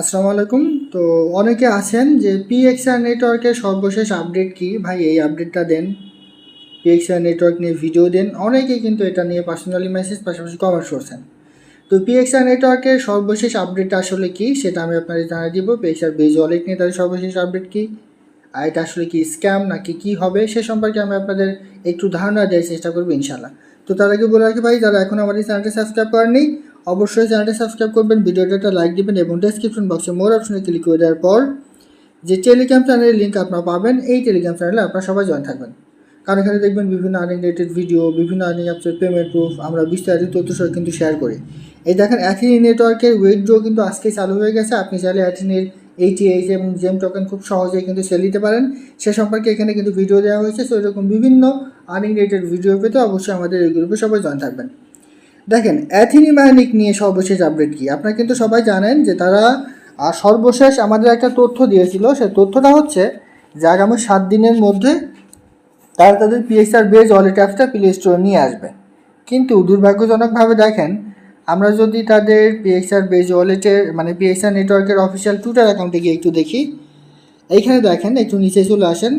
আসসালামু আলাইকুম। তো অনেকে আছেন যে পিএক্সআর নেটওয়ার্কের সর্বশেষ আপডেট কি? ভাই, এই আপডেটটা দেন। পিএক্সআর নেটওয়ার্ক নিয়ে ভিডিও দেন। অনেকেই কিন্তু এটা নিয়ে পার্সোনালি মেসেজ পাশাপাশি কমেন্ট করছেন। তো পিএক্সআর নেটওয়ার্কের সর্বশেষ আপডেটটা আসলে কি? সেটা আমি আপনাদের জানিয়ে দিব। পিএক্সআর বেজ ওয়ালেট নিয়ে তাদের সর্বশেষ আপডেট কি? আর এটা আসলে কি স্ক্যাম নাকি কি হবে? সে সম্পর্কে আমি আপনাদের একটু ধারণা দেওয়ার চেষ্টা করব ইনশাল্লাহ তো তার আগে বলে রাখি ভাই, যারা এখন আমাদের চ্যানেলটি সাবস্ক্রাইব করেননি অবশ্যই চ্যানেলটি সাবস্ক্রাইব করবেন ভিডিওটা লাইক দিবেন এবং ডেসক্রিপশন বক্সে মোর অপশনে ক্লিক করে দেওয়ার পর যে টেলিগ্রাম চ্যানেলের লিঙ্ক আপনারা পাবেন, এই টেলিগ্রাম চ্যানেলে আপনারা সবাই জয়েন থাকবেন। কারণ এখানে দেখবেন বিভিন্ন আর্নিং রিলেটেড ভিডিও বিভিন্ন আর্নিং অ্যাপসের পেমেন্ট প্রুফ আমরা বিস্তারিত তথ্য সহ কিন্তু শেয়ার করি। এই দেখেন অ্যাথিনি নেটওয়ার্কের উইথড্র কিন্তু আজকে চালু হয়ে গেছে, আপনি চাইলে অ্যাথিনির এইচএইচ এবং জেম টোকেন খুব সহজেই কিন্তু সেল দিতে পারেন। সে সম্পর্কে এখানে কিন্তু ভিডিও দেওয়া হয়েছে সো এরকম বিভিন্ন আর্নিং রিলেটেড ভিডিও পেতে অবশ্যই আমাদের এই গ্রুপে সবাই জয়েন থাকবেন। দেখেন অ্যাথিনি মায়ানিক নিয়ে সর্বশেষ আপডেট কি? আপনারা কিন্তু সবাই জানেন যে তারা সর্বশেষ আমাদের একটা তথ্য দিয়েছিল। সে তথ্যটা হচ্ছে যে আগামী সাত দিনের মধ্যে তারা তাদের পিএক্সআর বেজ ওয়ালেট অ্যাপসটা প্লে স্টোরে নিয়ে আসবে। কিন্তু দুর্ভাগ্যজনকভাবে দেখেন, আমরা যদি তাদের পিএক্সআর বেজ ওয়ালেটের মানে পিএক্সআর নেটওয়ার্কের অফিসিয়াল টুইটার অ্যাকাউন্টে গিয়ে একটু দেখি, এইখানে দেখেন, একটু নিচে চলে আসেন।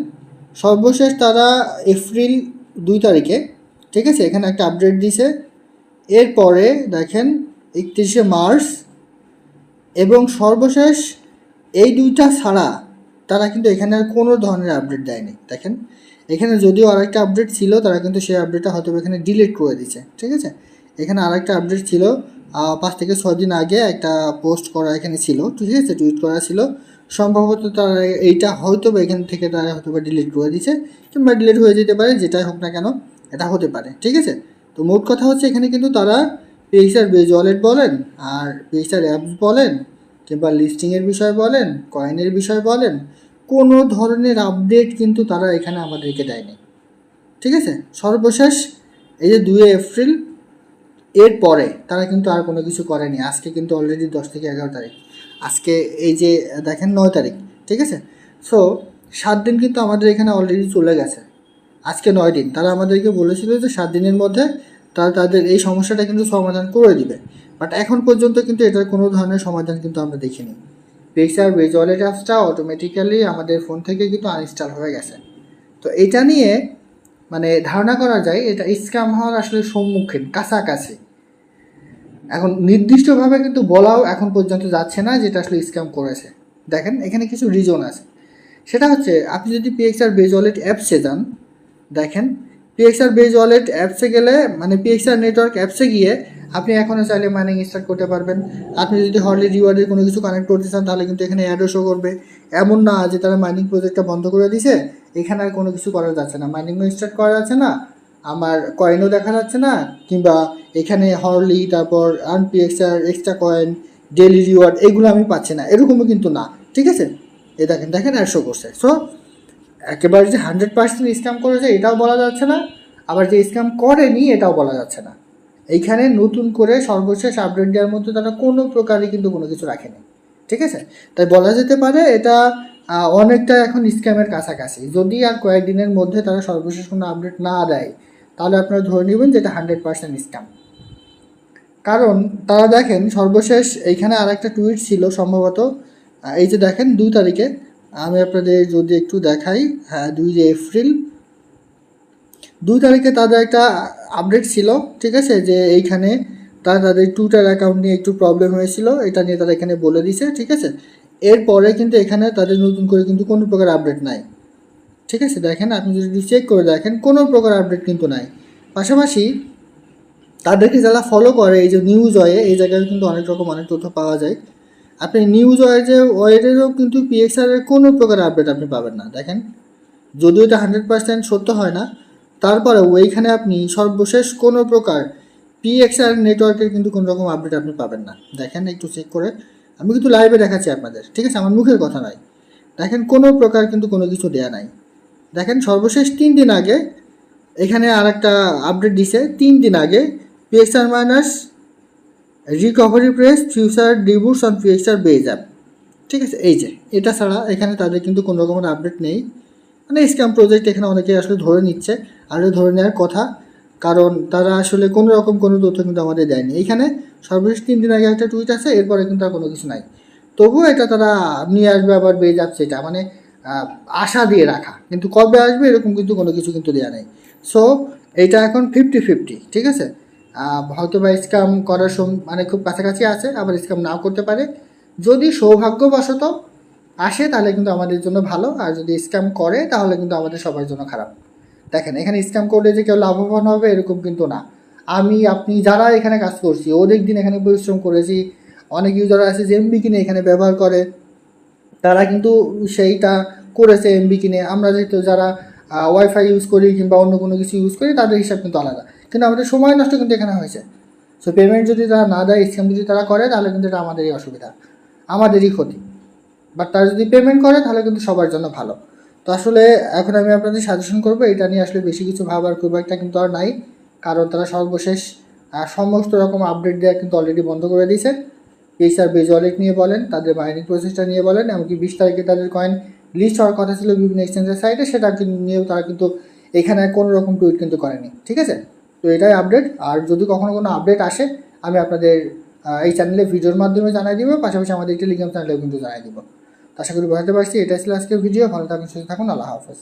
সর্বশেষ তারা এপ্রিল দুই তারিখে, ঠিক আছে, এখানে একটা আপডেট দিছে। এরপরে দেখেন একত্রিশে মার্চ এবং সর্বশেষ এই দুইটা ছাড়া তারা কিন্তু এখানে আর কোনো ধরনের আপডেট দেয়নি। দেখেন, এখানে যদিও আরেকটা আপডেট ছিল, তারা কিন্তু সেই আপডেটটা হয়তো এখানে ডিলিট করে দিচ্ছে ঠিক আছে? এখানে আরেকটা আপডেট ছিল পাঁচ থেকে ছয় দিন আগে একটা পোস্ট করা এখানে ছিল, ঠিক আছে? টুইট করা ছিল। সম্ভবত তারা এইটা হয়তো বা এখান থেকে তারা হয়তো বা ডিলিট করে দিচ্ছে কিংবা ডিলিট হয়ে যেতে পারে, যেটাই হোক না কেন, এটা হতে পারে, ঠিক আছে? তো মোট কথা হচ্ছে এখানে কিন্তু তারা পেক্সার বেজ ওয়ালেট বলেন আর পেক্সার অ্যাপস বলেন কিংবা লিস্টিংয়ের বিষয় বলেন কয়েনের বিষয় বলেন, কোনো ধরনের আপডেট কিন্তু তারা এখানে আমাদেরকে দেয়নি। ঠিক আছে? সর্বশেষ, এই যে দুই এপ্রিল, এর পরে তারা কিন্তু আর কোনো কিছু করেনি। আজকে কিন্তু অলরেডি দশ থেকে এগারো তারিখ। আজকে এই যে, দেখেন নয় তারিখ। ঠিক আছে? সো সাত দিন কিন্তু আমাদের এখানে অলরেডি চলে গেছে। আজকে নয় দিন। তারা আমাদেরকে বলেছিল যে সাত দিনের মধ্যে তারা তাদের এই সমস্যাটা কিন্তু সমাধান করে দিবে। বাট এখন পর্যন্ত কিন্তু এটার কোনো ধরনের সমাধান কিন্তু আমরা দেখিনি। পিক্সার বেজ ওয়ালেট অ্যাপসটা অটোমেটিক্যালি আমাদের ফোন থেকে কিন্তু আনইনস্টল হয়ে গেছে। তো এটা নিয়ে মানে ধারণা করা যায়, এটা স্ক্যাম হওয়ার আসলে সম্মুখীন, কাছাকাছি। এখন নির্দিষ্টভাবে কিন্তু বলাও এখন পর্যন্ত যাচ্ছে না যেটা আসলে স্ক্যাম করেছে। দেখেন, এখানে কিছু রিজন আছে। সেটা হচ্ছে, আপনি যদি পিএক্সআর বেজ ওয়ালেট অ্যাপসে যান, দেখেন পিএক্সআর বেজ ওয়ালেট অ্যাপসে গেলে মানে পিএক্সআর নেটওয়ার্ক অ্যাপসে গিয়ে আপনি এখনও চাইলে মাইনিং স্টার্ট করতে পারবেন। আপনি যদি হরলি রিওয়ার্ডের কোনো কিছু কানেক্ট করতে চান, তাহলে কিন্তু এখানে অ্যাডও শো করবে। এমন না যে তারা মাইনিং প্রজেক্টটা বন্ধ করে দিছে এখানে আর কোনো কিছু করা যাচ্ছে না। মাইনিংও স্টার্ট করা যাচ্ছে না, আমার কয়েনও দেখা যাচ্ছে না, কিংবা এখানে হরলি তারপর earn PXR extra coin daily reward এগুলো আমি পাচ্ছি না। এরকমও কিন্তু না, ঠিক আছে? এ দেখেন দেখেন অ্যাড শো করছে। সো একেবারে যে হান্ড্রেড পার্সেন্ট স্ক্যাম করেছে এটাও বলা যাচ্ছে না, আবার যে স্ক্যাম করেনি এটাও বলা যাচ্ছে না। এইখানে নতুন করে সর্বশেষ আপডেট দেওয়ার মধ্যে তারা কোনো প্রকারই কিন্তু কোনো কিছু রাখেনি, ঠিক আছে? তাই বলা যেতে পারে এটা অনেকটা এখন স্ক্যামের কাছাকাছি। যদি আর কয়েকদিনের মধ্যে তারা সর্বশেষ কোনো আপডেট না দেয়, তাহলে আপনারা ধরে নেবেন যে এটা হান্ড্রেড পার্সেন্ট স্ক্যাম। কারণ তারা দেখেন সর্বশেষ এইখানে আর একটা টুইট ছিল সম্ভবত এই যে দেখেন দুই তারিখে আমি আপনাদের যদি একটু দেখাই হ্যাঁ দুই এপ্রিল, দুই তারিখে তাদের একটা আপডেট ছিল, ঠিক আছে, যে এইখানে তারা তাদের টুইটার অ্যাকাউন্ট নিয়ে একটু প্রবলেম হয়েছিল, এটা নিয়ে তারা এখানে বলে দিছে, ঠিক আছে? এরপরে কিন্তু এখানে তাদের নতুন করে কিন্তু কোনো প্রকার আপডেট নাই, ঠিক আছে? দেখেন, আপনি যদি চেক করে দেখেন, কোনো প্রকার আপডেট কিন্তু নাই। পাশাপাশি তাদেরকে যারা ফলো করে, এই যে নিউজ ওয়ে এই জায়গায় কিন্তু অনেক রকম অনেক তথ্য পাওয়া যায়। আপনি নিউজ ওয়ে যে ওয়েটেরও কিন্তু পিএক্সআর এর কোনো প্রকার আপডেট আপনি পাবেন না, দেখেন। যদিও এটা হান্ড্রেড পার্সেন্ট সত্য হয় না তারপরে ওইখানে আপনি সর্বশেষ কোনো প্রকার পিএক্সআর নেটওয়ার্কের কিন্তু কোনো রকম আপডেট আপনি পাবেন না। দেখেন, একটু চেক করে। আমি কিন্তু লাইভে দেখাচ্ছি আপনাদের, ঠিক আছে? আমার মুখের কথা নয়। দেখেন, কোনো প্রকার কিন্তু কোনো কিছু দেয়া নাই। দেখেন, সর্বশেষ তিন দিন আগে এখানে আর একটা আপডেট দিছে। তিন দিন আগে PXR minus recovery press future debuts on PXR base app ঠিক আছে? এই যে, এটা ছাড়া এখানে তাদের কিন্তু কোনো রকমের আপডেট নেই। মানে স্ক্যাম প্রজেক্ট এখানে অনেকে আসলে ধরে নিচ্ছে। আর ধরে নেওয়ার কথা, কারণ তারা আসলে কোনো রকম কোনো তথ্য কিন্তু আমাদের দেয়নি। এইখানে সর্বশেষ তিন দিন আগে একটা টুইট আছে, এরপরে কিন্তু আর কোনো কিছু নাই। তবুও এটা তারা নিয়ে আসবে আবার বেয়ে যাচ্ছে এটা মানে আশা দিয়ে রাখা। কিন্তু কবে আসবে এরকম কিন্তু কোনো কিছু কিন্তু দেওয়া নেই। সো এটা এখন ফিফটি ফিফটি ঠিক আছে? হয়তো বা স্ক্যাম করার সম- মানে খুব কাছাকাছি আছে, আবার স্ক্যাম নাও করতে পারে। যদি সৌভাগ্যবশত আসে, তাহলে কিন্তু আমাদের জন্য ভালো, আর যদি স্ক্যাম করে, তাহলে কিন্তু আমাদের সবার জন্য খারাপ। দেখেন, এখানে স্ক্যাম করলে যে কেউ লাভবান হবে, এরকম কিন্তু না। আমি, আপনি যারা এখানে কাজ করছি, অনেক দিন এখানে পরিশ্রম করেছি, অনেক ইউজার আছে যে এমবি কিনে এখানে ব্যবহার করে, তারা কিন্তু সেইটা করেছে এমবি কিনে। আমরা যেহেতু যারা ওয়াইফাই ইউজ করি কিংবা অন্য কোনো কিছু ইউজ করি, তাদের হিসাব কিন্তু আলাদা। কিন্তু আমাদের সময় নষ্ট কিন্তু এখানে হয়েছে। সো পেমেন্ট যদি তারা না দেয় স্ক্যাম যদি তারা করে, তাহলে কিন্তু এটা আমাদেরই অসুবিধা। আমাদেরই ক্ষতি। বাট তারা যদি পেমেন্ট করে, তাহলে কিন্তু সবার জন্য ভালো। তো আসলে এখন আমি আপনাদের সাজেশন করব, এটা নিয়ে আসলে বেশি কিছু ভাবার খুব একটা কিন্তু আর নাই। কারণ তারা সর্বশেষ সমস্ত রকম আপডেট দেওয়া কিন্তু অলরেডি বন্ধ করে দিয়েছে। এইচআর বেজ ওয়ালেট নিয়ে বলেন, তাদের মাইনিং প্রসেসটা নিয়ে বলেন, এমনকি বিশ তারিখে তাদের কয়েন লিস্ট হওয়ার কথা ছিল বিভিন্ন এক্সচেঞ্জের সাইটে সেটা নিয়েও তারা কিন্তু এখানে কোনো রকম টুইট কিন্তু করেনি। ঠিক আছে? তো এটাই আপডেট আর যদি কখনো কোনো আপডেট আসে, আমি আপনাদের এই চ্যানেলে ভিডিওর মাধ্যমে জানাই দেবো, পাশাপাশি আমাদের টেলিগ্রাম চ্যানেলেও কিন্তু জানাই দেবো। আশা করি বোঝাতে পারছি, এটাই ছিল আজকের ভিডিও ভালো থাকুন, সুস্থ থাকুন, আল্লাহ হাফেজ।